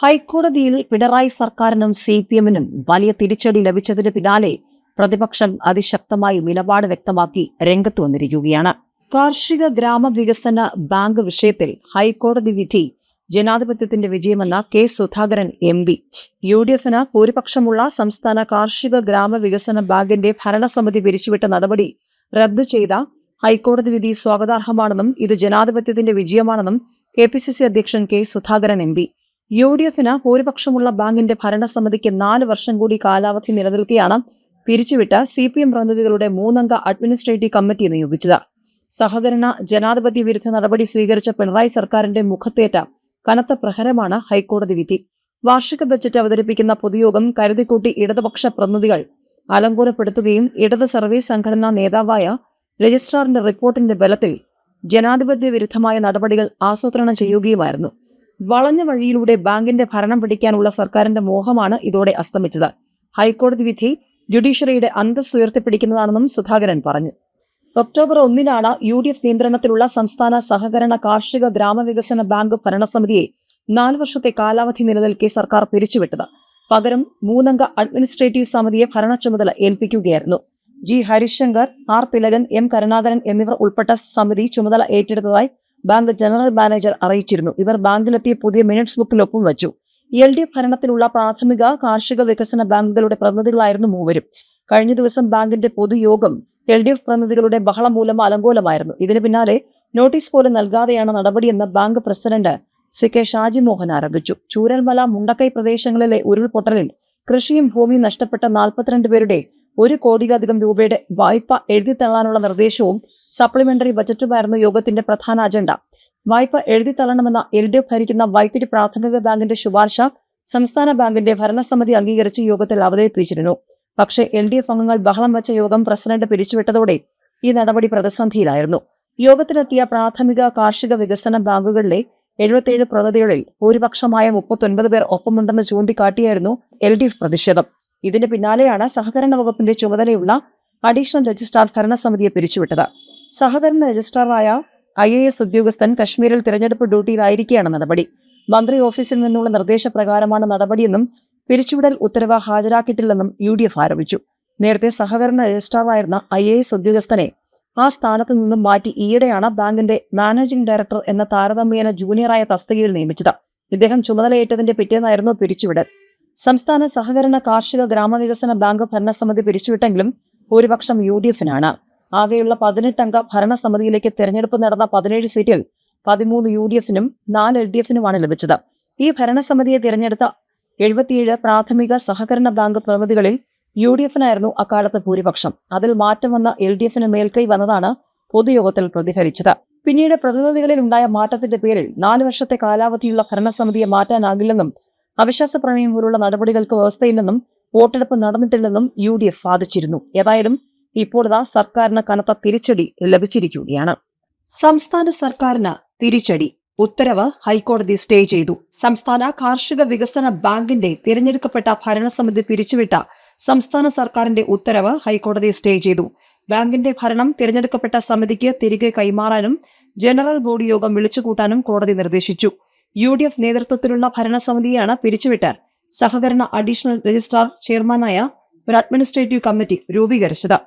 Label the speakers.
Speaker 1: ഹൈക്കോടതിയിൽ പിണറായി സർക്കാരിനും C P എമ്മിനും വലിയ തിരിച്ചടി ലഭിച്ചതിന് പിന്നാലെ പ്രതിപക്ഷം അതിശക്തമായി നിലപാട് വ്യക്തമാക്കി രംഗത്ത് വന്നിരിക്കുകയാണ്. കാർഷിക ഗ്രാമവികസന ബാങ്ക് വിഷയത്തിൽ ഹൈക്കോടതി വിധി ജനാധിപത്യത്തിന്റെ വിജയമെന്ന K Sudhakaran M P. U D എഫിന് ഭൂരിപക്ഷമുള്ള സംസ്ഥാന കാർഷിക ഗ്രാമവികസന ബാങ്കിന്റെ ഭരണസമിതി പിരിച്ചുവിട്ട നടപടി റദ്ദു ചെയ്ത ഹൈക്കോടതി വിധി സ്വാഗതാർഹമാണെന്നും ഇത് ജനാധിപത്യത്തിന്റെ വിജയമാണെന്നും കെ പി സി സി അധ്യക്ഷൻ K Sudhakaran M P. U D എഫിന് ഭൂരിപക്ഷമുള്ള ബാങ്കിന്റെ ഭരണസമിതിക്ക് നാല് വർഷം കൂടി കാലാവധി നിലനിൽക്കെയാണ് പിരിച്ചുവിട്ട സി പി എം പ്രതിനിധികളുടെ മൂന്നംഗ അഡ്മിനിസ്ട്രേറ്റീവ് കമ്മിറ്റി നിയോഗിച്ചത്. സഹകരണ ജനാധിപത്യ വിരുദ്ധ നടപടി സ്വീകരിച്ച പിണറായി സർക്കാരിന്റെ മുഖത്തേറ്റ കനത്ത പ്രഹരമാണ് ഹൈക്കോടതി വിധി. വാർഷിക ബജറ്റ് അവതരിപ്പിക്കുന്ന പൊതുയോഗം കരുതിക്കൂട്ടി ഇടതുപക്ഷ പ്രതിനിധികൾ അലങ്കോലപ്പെടുത്തുകയും ഇടത് സർവീസ് സംഘടനാ നേതാവായ രജിസ്ട്രാറിന്റെ റിപ്പോർട്ടിന്റെ ബലത്തിൽ ജനാധിപത്യ വിരുദ്ധമായ നടപടികൾ ആസൂത്രണം ചെയ്യുകയുമായിരുന്നു. വളഞ്ഞ വഴിയിലൂടെ ബാങ്കിന്റെ ഭരണം പിടിക്കാനുള്ള സർക്കാരിന്റെ മോഹമാണ് ഇതോടെ അസ്തമിച്ചത്. ഹൈക്കോടതി വിധി ജുഡീഷ്യറിയുടെ അന്തസ് ഉയർത്തിപ്പിടിക്കുന്നതാണെന്നും സുധാകരൻ പറഞ്ഞു. ഒക്ടോബർ ഒന്നിനാണ് യു ഡി എഫ് നിയന്ത്രണത്തിലുള്ള സംസ്ഥാന സഹകരണ കാർഷിക ഗ്രാമവികസന ബാങ്ക് ഭരണസമിതിയെ നാല് വർഷത്തെ കാലാവധി നിലനിൽക്കെ സർക്കാർ പിരിച്ചുവിട്ടത്. പകരം മൂന്നംഗ അഡ്മിനിസ്ട്രേറ്റീവ് സമിതിയെ ഭരണ ചുമതല ഏൽപ്പിക്കുകയായിരുന്നു. G Harishankar R Thilakan M Karunakaran എന്നിവർ ഉൾപ്പെട്ട സമിതി ചുമതല ഏറ്റെടുത്തതായി ബാങ്ക് ജനറൽ മാനേജർ അറിയിച്ചിരുന്നു. ഇവർ ബാങ്കിലെത്തിയ പുതിയ മിനിറ്റ്സ് ബുക്കിലൊപ്പം വെച്ചു. എൽ ഡി എഫ് ഭരണത്തിലുള്ള പ്രാഥമിക കാർഷിക വികസന ബാങ്കുകളുടെ പ്രതിനിധികളായിരുന്നു മൂവരും. കഴിഞ്ഞ ദിവസം ബാങ്കിന്റെ പൊതുയോഗം എൽ ഡി എഫ് പ്രതിനിധികളുടെ ബഹളം മൂലം അലങ്കോലമായിരുന്നു. ഇതിന് പിന്നാലെ നോട്ടീസ് പോലും നൽകാതെയാണ് നടപടിയെന്ന് bank president C K Shaji Mohan ആരോപിച്ചു. ചൂരൽമല മുണ്ടക്കൈ പ്രദേശങ്ങളിലെ ഉരുൾപൊട്ടലിൽ കൃഷിയും ഭൂമിയും നഷ്ടപ്പെട്ട നാൽപ്പത്തിരണ്ട് പേരുടെ ഒരു കോടിയിലധികം രൂപയുടെ വായ്പ എഴുതിത്തള്ളാനുള്ള നിർദ്ദേശവും സപ്ലിമെന്ററി ബജറ്റുമായിരുന്നു യോഗത്തിന്റെ പ്രധാന അജണ്ട വായ്പ എഴുതി തള്ളണമെന്ന എൽ ഡി എഫ് ഭരിക്കുന്ന വൈത്തിരി പ്രാഥമിക ബാങ്കിന്റെ ശുപാർശ സംസ്ഥാന ബാങ്കിന്റെ ഭരണസമിതി അംഗീകരിച്ച് യോഗത്തിൽ അവതരിപ്പിച്ചിരുന്നു. പക്ഷേ എൽ ഡി എഫ് അംഗങ്ങൾ ബഹളം വെച്ച യോഗം പ്രസിഡന്റ് പിരിച്ചുവിട്ടതോടെ ഈ നടപടി പ്രതിസന്ധിയിലായിരുന്നു. യോഗത്തിലെത്തിയ പ്രാഥമിക കാർഷിക വികസന ബാങ്കുകളിലെ എഴുപത്തിയേഴ് പ്രതിനിധികളിൽ ഭൂരിപക്ഷമായ മുപ്പത്തൊൻപത് പേർ ഒപ്പമുണ്ടെന്ന് ചൂണ്ടിക്കാട്ടിയായിരുന്നു എൽ ഡി എഫ് പ്രതിഷേധം. ഇതിന് പിന്നാലെയാണ് സഹകരണ വകുപ്പിന്റെ ചുമതലയുള്ള അഡീഷണൽ രജിസ്ട്രാർ ഭരണസമിതിയെ പിരിച്ചുവിട്ടത്. സഹകരണ രജിസ്ട്രാറായ ഐ എ എസ് ഉദ്യോഗസ്ഥൻ കശ്മീരിൽ തിരഞ്ഞെടുപ്പ് ഡ്യൂട്ടിയിലായിരിക്കെയാണ് നടപടി. മന്ത്രി ഓഫീസിൽ നിന്നുള്ള നിർദ്ദേശപ്രകാരമാണ് നടപടിയെന്നും പിരിച്ചുവിടൽ ഉത്തരവ് ഹാജരാക്കിയിട്ടില്ലെന്നും യു ഡി എഫ് ആരോപിച്ചു. നേരത്തെ സഹകരണ രജിസ്ട്രാറായിരുന്ന ഐ എ എസ് ഉദ്യോഗസ്ഥനെ ആ സ്ഥാനത്ത് നിന്നും മാറ്റി ഈയിടെയാണ് ബാങ്കിന്റെ മാനേജിംഗ് ഡയറക്ടർ എന്ന താരതമ്യേന ജൂനിയറായ തസ്തികയിൽ നിയമിച്ചത്. ഇദ്ദേഹം ചുമതലയേറ്റതിന്റെ പിറ്റേന്നായിരുന്നു പിരിച്ചുവിടൽ. സംസ്ഥാന സഹകരണ കാർഷിക ഗ്രാമവികസന ബാങ്ക് ഭരണസമിതി പിരിച്ചുവിട്ടെങ്കിലും ഭൂരിപക്ഷം യു ഡി എഫിനാണ്. ആകെയുള്ള പതിനെട്ടംഗ ഭരണസമിതിയിലേക്ക് തെരഞ്ഞെടുപ്പ് നടന്ന പതിനേഴ് സീറ്റിൽ പതിമൂന്ന് യു ഡി എഫിനും നാല് എൽ ഡി എഫിനുമാണ് ലഭിച്ചത്. ഈ ഭരണസമിതിയെ തിരഞ്ഞെടുത്ത എഴുപത്തിയേഴ് പ്രാഥമിക സഹകരണ ബാങ്ക് പ്രതിനിധികളിൽ യു ഡി എഫിനായിരുന്നു അക്കാലത്ത് ഭൂരിപക്ഷം. അതിൽ മാറ്റം വന്ന എൽ ഡി എഫിന് മേൽക്കൈ വന്നതാണ് പൊതുയോഗത്തിൽ പ്രതിഫലിച്ചത്. പിന്നീട് പ്രതിനിധികളിൽ ഉണ്ടായ മാറ്റത്തിന്റെ പേരിൽ നാല് വർഷത്തെ കാലാവധിയുള്ള ഭരണസമിതിയെ മാറ്റാനാകില്ലെന്നും അവിശ്വാസ പ്രമേയം പോലുള്ള നടപടികൾക്ക് വ്യവസ്ഥയില്ലെന്നും വോട്ടെടുപ്പ് നടന്നിട്ടില്ലെന്നും യു ഡി എഫ് വാദിച്ചിരുന്നു. ഏതായാലും ഇപ്പോഴിതാ സർക്കാരിന് കനത്ത തിരിച്ചടി ലഭിച്ചിരിക്കുകയാണ്. സംസ്ഥാന സർക്കാരിന് തിരിച്ചടി. ഉത്തരവ് ഹൈക്കോടതി സ്റ്റേ ചെയ്തു. സംസ്ഥാന കാർഷിക വികസന ബാങ്കിന്റെ തിരഞ്ഞെടുക്കപ്പെട്ട ഭരണസമിതി പിരിച്ചുവിട്ട സംസ്ഥാന സർക്കാരിന്റെ ഉത്തരവ് ഹൈക്കോടതി സ്റ്റേ ചെയ്തു. ബാങ്കിന്റെ ഭരണം തിരഞ്ഞെടുക്കപ്പെട്ട സമിതിക്ക് തിരികെ കൈമാറാനും ജനറൽ ബോഡി യോഗം വിളിച്ചുകൂട്ടാനും കോടതി നിർദ്ദേശിച്ചു. യു ഡി എഫ് നേതൃത്വത്തിലുള്ള ഭരണസമിതിയാണ് പിരിച്ചുവിട്ട് സഹകരണ അഡീഷണൽ രജിസ്ട്രാർ ചെയർമാനായ ഒരു അഡ്മിനിസ്ട്രേറ്റീവ് കമ്മിറ്റി രൂപീകരിച്ചത്.